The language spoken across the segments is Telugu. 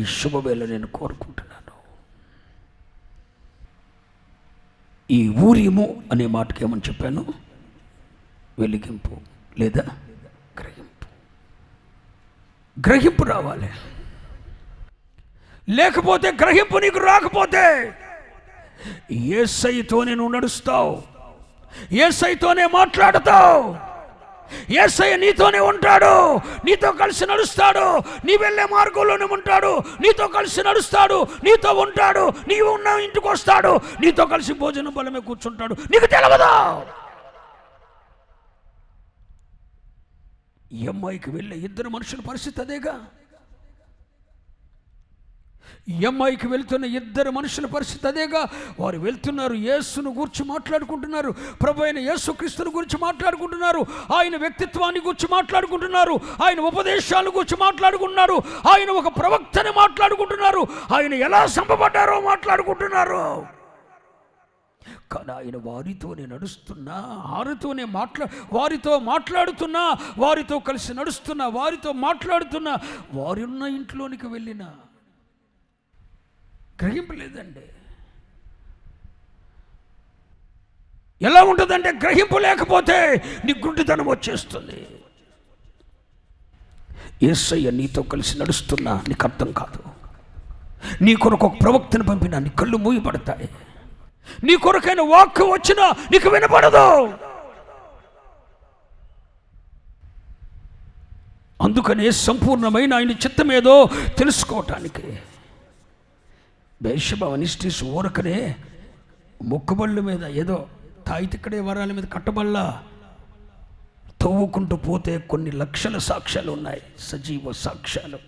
ఈ శుభవేళ నేను కోరుకుంటున్నాను. ఈ ఊరిము అనే మాటకి ఏమని చెప్పాను? వెలిగింపు లేదా గ్రహింపు? గ్రహింపు రావాలి. లేకపోతే గ్రహింపు నీకు రాకపోతే ఏసైతోనే నువ్వు నడుస్తావు. ఏసైతోనే మాట్లాడతావు. ఏసయ్య నీతోనే ఉంటాడు. నీతో కలిసి నడుస్తాడు. నీ వెళ్ళే మార్గంలోనే ఉంటాడు. నీతో కలిసి నడుస్తాడు. నీతో ఉంటాడు. నీవు ఉన్న ఇంటికి వస్తాడు. నీతో కలిసి భోజనం బలమే కూర్చుంటాడు. నీకు తెలవదా? ఈ అమ్మాయికి వెళ్ళే ఇద్దరు మనుషుల పరిస్థితి అదేగా? ఈఎంఐకి వెళ్తున్న ఇద్దరు మనుషుల పరిస్థితి అదేగా. వారు వెళ్తున్నారు యేసును గురించి మాట్లాడుకుంటున్నారు ప్రభు అయిన యేసు క్రీస్తుని గురించి మాట్లాడుకుంటున్నారు ఆయన వ్యక్తిత్వాన్ని గురించి మాట్లాడుకుంటున్నారు ఆయన ఉపదేశాల గురించి మాట్లాడుకుంటున్నారు ఆయన ఒక ప్రవక్తని మాట్లాడుకుంటున్నారు ఆయన ఎలా సంపబడ్డారో మాట్లాడుకుంటున్నారు. కానీ ఆయన వారితోనే నడుస్తున్నా వారితోనే మాట్లా వారితో మాట్లాడుతున్నా వారితో కలిసి నడుస్తున్నా వారితో మాట్లాడుతున్నా వారి ఉన్న ఇంట్లోనికి వెళ్ళిన గ్రహింపు లేదండి ఎలా ఉంటుందంటే గ్రహింపు లేకపోతే నీ గుడ్డితనం వచ్చేస్తుంది. ఏసయ్య నీతో కలిసి నడుస్తున్నా నీకు అర్థం కాదు. నీ కొరకు ఒక ప్రవక్తను పంపినా నీ కళ్ళు మూయబడతాయి. నీ కొరకైన వాక్ వచ్చినా నీకు వినపడదు. అందుకనే సంపూర్ణమైన ఆయన చిత్తమేదో తెలుసుకోవటానికి బేషభ అనిష్టిస్ ఊరకనే మొక్కుబళ్ళు మీద ఏదో తాయితిక్కడే వరాల మీద కట్టబల్ల తవ్వుకుంటూ పోతే కొన్ని లక్షల సాక్ష్యాలు ఉన్నాయి సజీవ సాక్ష్యాలు.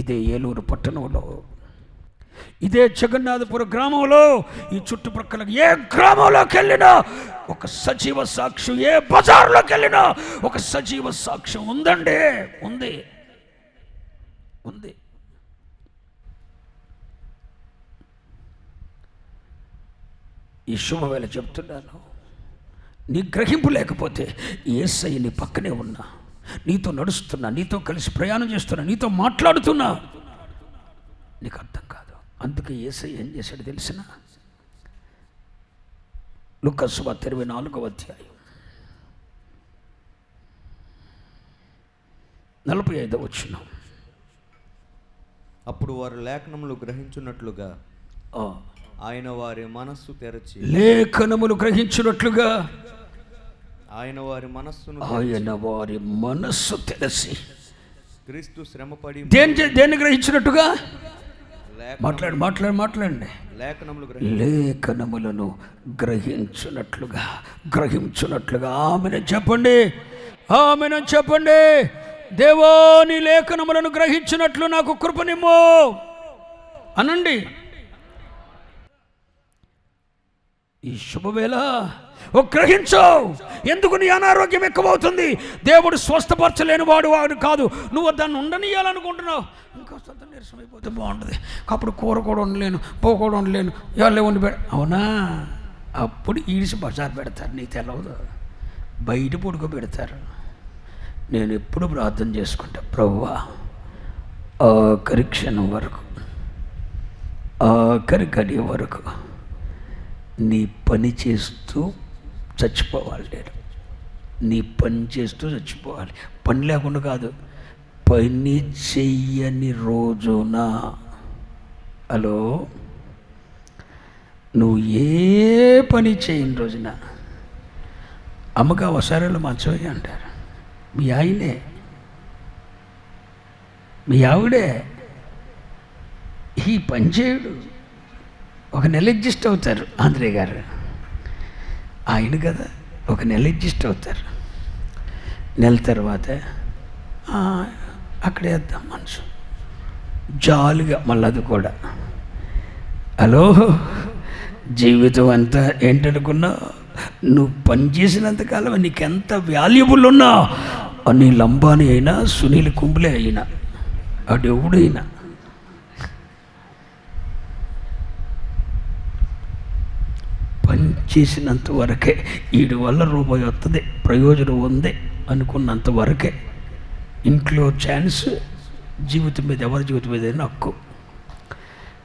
ఇదే ఏలూరు పట్టణంలో. ఇదే జగన్నాథపుర గ్రామంలో ఈ చుట్టుప్రక్కల ఏ గ్రామంలోకి వెళ్ళినా ఒక సజీవ సాక్ష్యం ఏ బజార్లోకి వెళ్ళినా ఒక సజీవ సాక్ష్యం ఉందండి ఉంది ఉంది. ఈ శుభవేళ చెప్తున్నాను. నీ గ్రహింపు లేకపోతే ఏసయ్య నీ పక్కనే ఉన్నా. నీతో నడుస్తున్నా నీతో కలిసి ప్రయాణం చేస్తున్నా నీతో మాట్లాడుతున్నా. నీకు అర్థం కాదు. అందుకే ఏసయ్య ఏం చేశాడు తెలిసిన? లుక్కసువ ఇరవై నాలుగవ అధ్యాయం. నలభై ఐదవ వచ్చిన అప్పుడు వారు లేఖనములు గ్రహించున్నట్లుగా ఆయన వారి మనస్సు తెరచి లేఖనములు గ్రహించినట్లుగా ఆయన వారి మనస్సును ఆయన వారి మనస్సు తెలిసి క్రీస్తు శ్రమపడి దేని దేన్ని గ్రహించినట్టుగా? మాట్లాడు మాట్లాడు మాట్లాడండి. లేఖనములు లేఖనములను గ్రహించున్నట్లుగా గ్రహించున్నట్లుగా ఆమెను చెప్పండి ఆమెను చెప్పండి. దేవాని లేఖనములను గ్రహించినట్లు నాకు కృపనిమ్ము. అనండి. ఈ శుభవేళ ఓ గ్రహించు. ఎందుకు నీ అనారోగ్యం ఎక్కువవుతుంది? దేవుడు స్వస్థపరచలేని వాడు వాడు కాదు. నువ్వు దాన్ని ఉండనియాలనుకుంటున్నావు. ఇంకొంత నీరసం అయిపోతే బాగుంటుంది. అప్పుడు కూర కూడా ఉండలేను పో కూడా ఉండలేను ఎవరు ఉండి పెడ అవునా? అప్పుడు ఈడిసి బజార్ పెడతారు నీకు తెలవదు. బయట పొడుగు పెడతారు. నేను ఎప్పుడు ప్రార్థన చేసుకుంటా ప్రభువా ఆఖరి క్షణం వరకు ఆఖరి గడియ వరకు నీ పని చేస్తూ చచ్చిపోవాలి నేను. నీ పని చేస్తూ చచ్చిపోవాలి. పని లేకుండా కాదు. పని చెయ్యని రోజున. హలో? నువ్వు ఏ పని చేయని రోజున? అమ్మక అవసరాలు మంచమే అంటారు. మీ ఆయనే? మీ ఆవిడే? ఈ పని చేయడు. ఒక నెల అడ్జస్ట్ అవుతారు ఆంధ్రే గారు. ఆయన కదా ఒక నెల అడ్జస్ట్ అవుతారు. నెల తర్వాత అక్కడే వేద్దాం మనసు. జాలుగా మళ్ళీ అది కూడా. హలో జీవితం అంతా ఏంటనుకున్నా నువ్వు పనిచేసినంతకాలం నీకెంత వాల్యుబుల్ ఉన్నా అని లంబాని అయినా సునీల్ కుంబ్లే అయినా అడెవడైనా పని చేసినంత వరకే వీడి వల్ల రూపాయి వస్తుంది ప్రయోజనం ఉంది అనుకున్నంత వరకే. ఇంట్లో ఛాన్స్ జీవితం మీద ఎవరి జీవితం మీద హక్కు.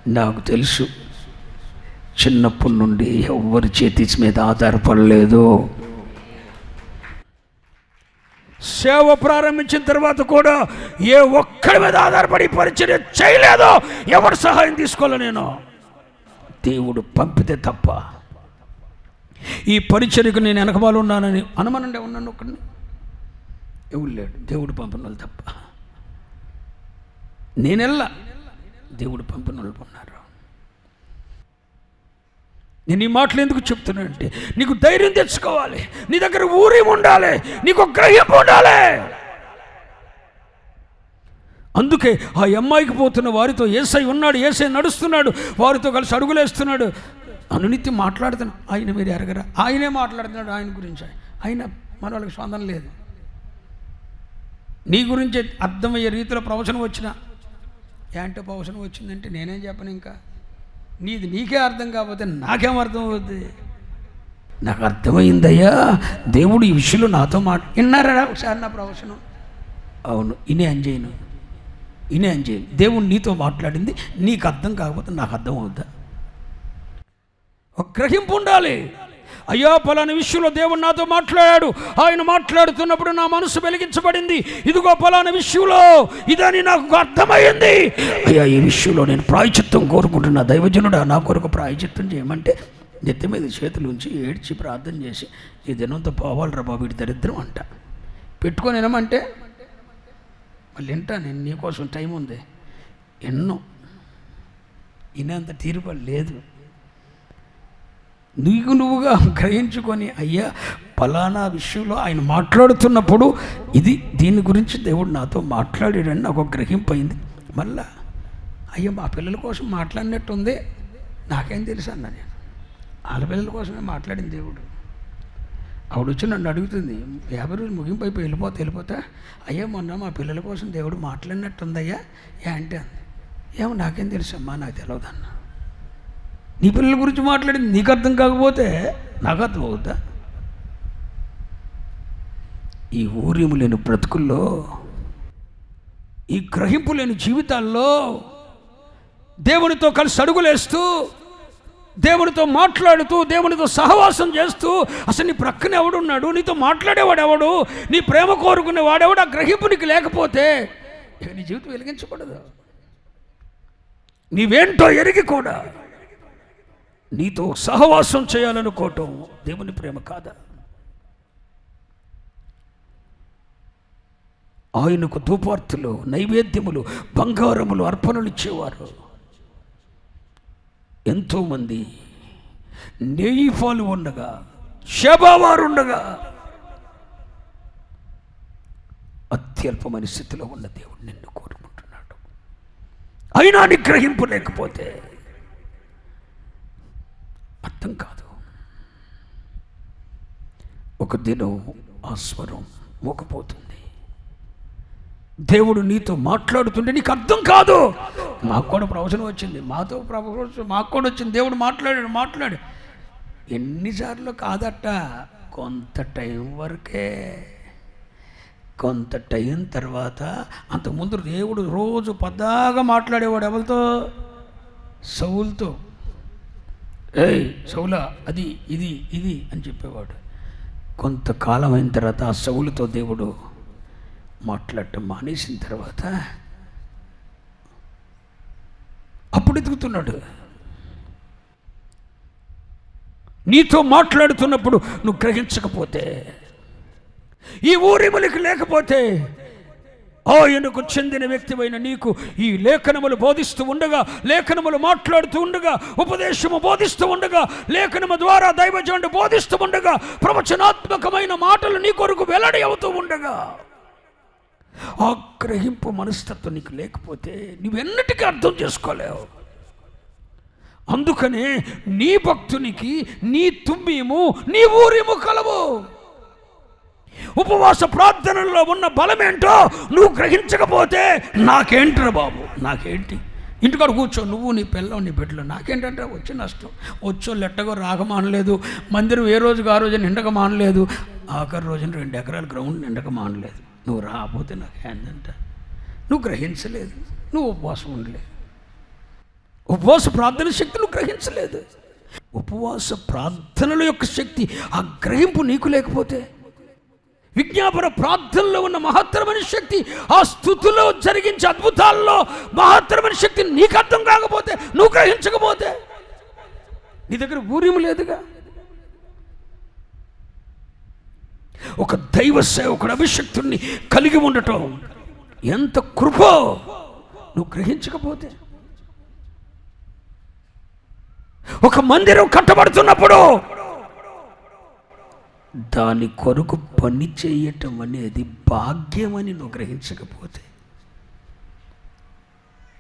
నాకు తెలుసు చిన్నప్పటి నుండి ఎవరి చేతి మీద ఆధారపడలేదు. సేవ ప్రారంభించిన తర్వాత కూడా ఏ ఒక్కడి మీద ఆధారపడి పరిచయం చేయలేదో ఎవరి సహాయం తీసుకోలే నేను. దేవుడు పంపితే తప్ప ఈ పరిచర్యకు నేను వెనకబాలు ఉన్నానని అనుమానండి ఉన్నాను ఒకడిని. ఎవరు లేడు? దేవుడు పంపిన వాళ్ళు తప్ప. నేనెల్లా? దేవుడు పంపిన వాళ్ళు ఉన్నారు. నేను ఈ మాటలు ఎందుకు చెప్తున్నానంటే నీకు ధైర్యం తెచ్చుకోవాలి. నీ దగ్గర ఊరి ఉండాలి. నీకు గ్రహింపు ఉండాలి. అందుకే ఆ అమ్మాయికి పోతున్న వారితో ఏసై ఉన్నాడు ఏసై నడుస్తున్నాడు వారితో కలిసి అడుగులేస్తున్నాడు. అనునిత్యం మాట్లాడుతున్నాడు. ఆయన మీరు ఎరగరా? ఆయనే మాట్లాడుతున్నాడు ఆయన గురించి. ఆయన మన వాళ్ళకి స్పందన లేదు. నీ గురించి అర్థమయ్యే రీతిలో ప్రవచనం వచ్చిన ఏంటో ప్రవచనం వచ్చిందంటే నేనేం చెప్పను ఇంకా? నీది నీకే అర్థం కాకపోతే నాకేం అర్థం అవుద్ది? నాకు అర్థమైందయ్యా దేవుడు ఈ విషయంలో నాతో మాట విన్నారా ఒకసారి నా ప్రవచనం? అవును ఇనే అంజయ్యను. ఇనే అంజయ్యను. దేవుడు నీతో మాట్లాడింది నీకు అర్థం కాకపోతే నాకు అర్థం అవుద్దా? ఒక గ్రహింపు ఉండాలి. అయ్యా పలాని విషయంలో దేవుడు నాతో మాట్లాడాడు. ఆయన మాట్లాడుతున్నప్పుడు నా మనసు వెలిగించబడింది. ఇదిగో పలాని విషయంలో ఇదని నాకు అర్థమైంది. అయ్యా ఈ విషయంలో నేను ప్రాయచిత్తం కోరుకుంటున్నా. దైవజనుడా నా కొరకు ప్రాయచిత్తం చేయమంటే నెత్తి మీద చేతులు ఉంచి ఏడ్చి ప్రార్థన చేసి ఈ దినంతో పోవాలరా బాబు వీడి దరిద్రం అంట. పెట్టుకొని వినమంటే మళ్ళీ వింటా నేను నీకోసం టైం ఉంది. ఎన్నో. వినేంత తీరుబడి లేదు. నీకు నువ్వుగా గ్రహించుకొని అయ్యా ఫలానా విషయంలో ఆయన మాట్లాడుతున్నప్పుడు ఇది దీని గురించి దేవుడు నాతో మాట్లాడాడని నాకు ఒక గ్రహింపు అయింది. మళ్ళా అయ్యా మా పిల్లల కోసం మాట్లాడినట్టుంది. నాకేం తెలుసు అన్న నేను. వాళ్ళ పిల్లల కోసమే మాట్లాడింది దేవుడు. ఆవిడ వచ్చి నన్ను అడుగుతుంది యాభై రోజులు ముగింపు అయిపోయి వెళ్ళిపోతే వెళ్ళిపోతా? అయ్యా మొన్న మా పిల్లల కోసం దేవుడు మాట్లాడినట్టుందయ్యా? ఏ అంటే అంది. ఏమో నాకేం తెలుసు అమ్మా నాకు తెలియదు అన్నా నీ పిల్లల గురించి మాట్లాడింది నీకు అర్థం కాకపోతే నాకు అర్థం అవుతా ఈ ఊరేము లేని బ్రతుకుల్లో ఈ గ్రహింపు లేని జీవితాల్లో దేవునితో కలిసి అడుగులేస్తూ దేవునితో మాట్లాడుతూ దేవునితో సహవాసం చేస్తూ అసలు నీ ప్రక్కన ఎవడున్నాడు నీతో మాట్లాడేవాడు ఎవడు? నీ ప్రేమ కోరుకునే వాడెవడు ఆ గ్రహింపు నీకు లేకపోతే నీ జీవితం వెలిగించకూడదు నీవేంటో ఎరిగి కూడా నీతో సహవాసం చేయాలనుకోవటం దేవుని ప్రేమ కాదా? ఆయనకు ధూపార్తులు నైవేద్యములు బంగారములు అర్పణలు ఇచ్చేవారు. ఎంతోమంది నెయ్యి పాలు ఉండగా శబావారు ఉండగా అత్యల్పమైన స్థితిలో ఉన్న దేవుడు నిన్ను కోరుకుంటున్నాడు. అయినా నిగ్రహింపు లేకపోతే అర్థం కాదు. ఒక దినం ఆ స్వరం మోకపోతుంది దేవుడు నీతో మాట్లాడుతుంటే నీకు అర్థం కాదు. మాకు కూడా ప్రవచనం వచ్చింది. మాతో ప్రవచనం మాకు కూడా వచ్చింది. దేవుడు మాట్లాడాడు మాట్లాడు. ఎన్నిసార్లు కాదట? కొంత టైం వరకే. కొంత టైం తర్వాత అంతకుముందు దేవుడు రోజు పద్దాగా మాట్లాడేవాడు ఎవరితో? సౌలుతో. ఏయ్ సౌలా అది ఇది ఇది అని చెప్పేవాడు. కొంతకాలం అయిన తర్వాత ఆ సౌలుతో దేవుడు మాట్లాడటం మానేసిన తర్వాత అప్పుడు ఎదుగుతున్నాడు. నీతో మాట్లాడుతున్నప్పుడు నువ్వు గ్రహించకపోతే ఈ ఊరిములకి లేకపోతే ఆయనకు చెందిన వ్యక్తివైన నీకు ఈ లేఖనములు బోధిస్తూ ఉండగా లేఖనములు మాట్లాడుతూ ఉండగా ఉపదేశము బోధిస్తూ ఉండగా లేఖనము ద్వారా దైవజనుడు బోధిస్తూ ఉండగా ప్రవచనాత్మకమైన మాటలు నీ కొరకు వెల్లడి అవుతూ ఉండగా. ఆగ్రహింపు మనస్తత్వం నీకు లేకపోతే నువ్వెన్నటికీ అర్థం చేసుకోలేవు. అందుకనే నీ భక్తునికి నీ తుమ్మిము నీ ఊరిము కలవు. ఉపవాస ప్రార్థనల్లో ఉన్న బలమేంటో నువ్వు గ్రహించకపోతే నాకేంట్రా బాబు? నాకేంటి? ఇంటికాడ కూర్చో నువ్వు నీ పిల్లలు నీ బిడ్డలు. నాకేంటంటే వచ్చి నష్టం. వచ్చో లెట్టగో రాక మానలేదు. మందిరం ఏ రోజుకు ఆ రోజు నిండక మానలేదు. ఆఖరి రోజున రెండు ఎకరాల గ్రౌండ్ నిండక మానలేదు. నువ్వు రాకపోతే నాకు ఏంటంట నువ్వు గ్రహించలేదు. నువ్వు ఉపవాసం ఉండలేదు. ఉపవాస ప్రార్థన శక్తి నువ్వు గ్రహించలేదు. ఉపవాస ప్రార్థనల యొక్క శక్తి ఆ గ్రహింపు నీకు లేకపోతే విజ్ఞాపన ప్రార్థనలో ఉన్న మహత్తరమైన శక్తి ఆ స్థుతిలో జరిగించే అద్భుతాల్లో మహత్తరమైన శక్తి నీకు అర్థం కాకపోతే నువ్వు గ్రహించకపోతే నీ దగ్గర ఊర్యం లేదుగా. ఒక దైవ సేవకుడు అభిషక్తుడిని కలిగి ఉండటం ఎంత కృపో నువ్వు గ్రహించకపోతే. ఒక మందిరం కట్టబడుతున్నప్పుడు దాని కొరకు పని చేయటం అనేది భాగ్యమని నువ్వు గ్రహించకపోతే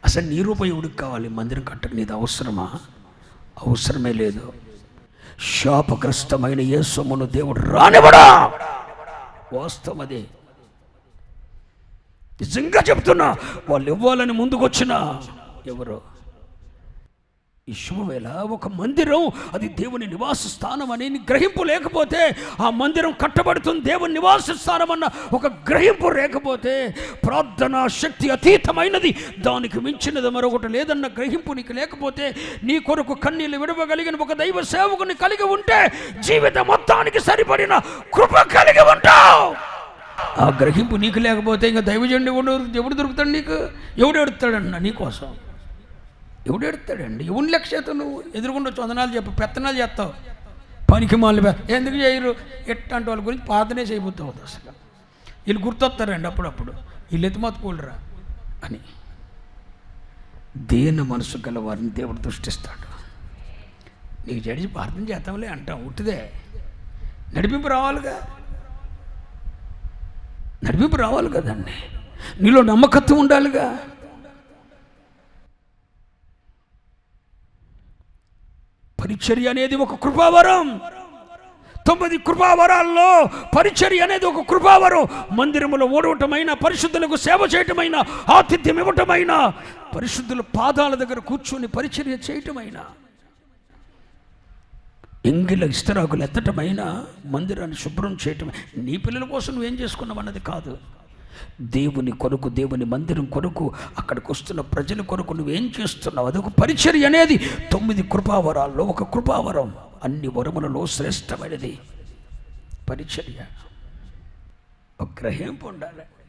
అసలు నీ కావాలి? మందిరం కట్టక నీది అవసరమా? అవసరమే లేదు. శాపగ్రస్తమైన ఏ సొమ్మును దేవుడు రానివ్వడా? వాస్తవం అదే. నిజంగా చెప్తున్నా వాళ్ళు ఇవ్వాలని ముందుకొచ్చిన ఎవరు? ఈ శుభవేళ ఒక మందిరం అది దేవుని నివాస స్థానం అని నీ గ్రహింపు లేకపోతే ఆ మందిరం కట్టబడుతుంది దేవుని నివాస స్థానం అన్న ఒక గ్రహింపు లేకపోతే ప్రార్థనా శక్తి అతీతమైనది. దానికి మించినది మరొకటి లేదన్న గ్రహింపు నీకు లేకపోతే నీ కొరకు కన్నీళ్ళు విడవగలిగిన ఒక దైవ సేవకుని కలిగి ఉంటే జీవిత మొత్తానికి సరిపడిన కృప కలిగి ఉంటావు. ఆ గ్రహింపు నీకు లేకపోతే ఇంకా దైవజండి ఎవడు ఎవడు దొరుకుతాడు నీకు? ఎవడు ఎడుతాడన్న నీకోసం? ఎవడు ఎడతాడండి? ఎవని లక్ష్యత నువ్వు ఎదురుకుండా చందనాలు చెప్పు పెత్తనాలు చేస్తావు? పనికి మాలు ఎందుకు చేయరు? ఎట్లాంటి వాళ్ళ గురించి పాతనే చేయబోతావు అసలు. వీళ్ళు గుర్తొస్తారండి అప్పుడప్పుడు. వీళ్ళు ఎత్తుమతుకోలరా అని. దేని మనసు గల వారిని దేవుడు దృష్టిస్తాడు. నీకు జడిచి ప్రార్థన చేస్తాంలే అంటాం ఉట్టిదే. నడిపింపు రావాలిగా. నడిపింపు రావాలి కదండి. నీలో నమ్మకత్వం ఉండాలిగా. పరిచర్య అనేది ఒక కృపావరం. తొమ్మిది కృపావరాల్లో పరిచర్య అనేది ఒక కృపావరం. మందిరములో ఓడవటమైన పరిశుద్ధులకు సేవ చేయటమైన ఆతిథ్యం ఇవ్వటమైన పరిశుద్ధుల పాదాల దగ్గర కూర్చొని పరిచర్య చేయటమైన ఎంగిల ఇస్తరాకులు ఎత్తటమైన మందిరాన్ని శుభ్రం చేయటమే. నీ పిల్లల కోసం నువ్వేం చేసుకున్నావు అన్నది కాదు. దేవుని కొరకు దేవుని మందిరం కొరకు అక్కడికి వస్తున్న ప్రజల కొరకు నువ్వేం చేస్తున్నావు? అదొక పరిచర్య అనేది. తొమ్మిది కృపావరాల్లో ఒక కృపావరం. అన్ని వరములలో శ్రేష్టమైనది. పరిచర్య. ఒక గ్రహింపు ఉండాలి.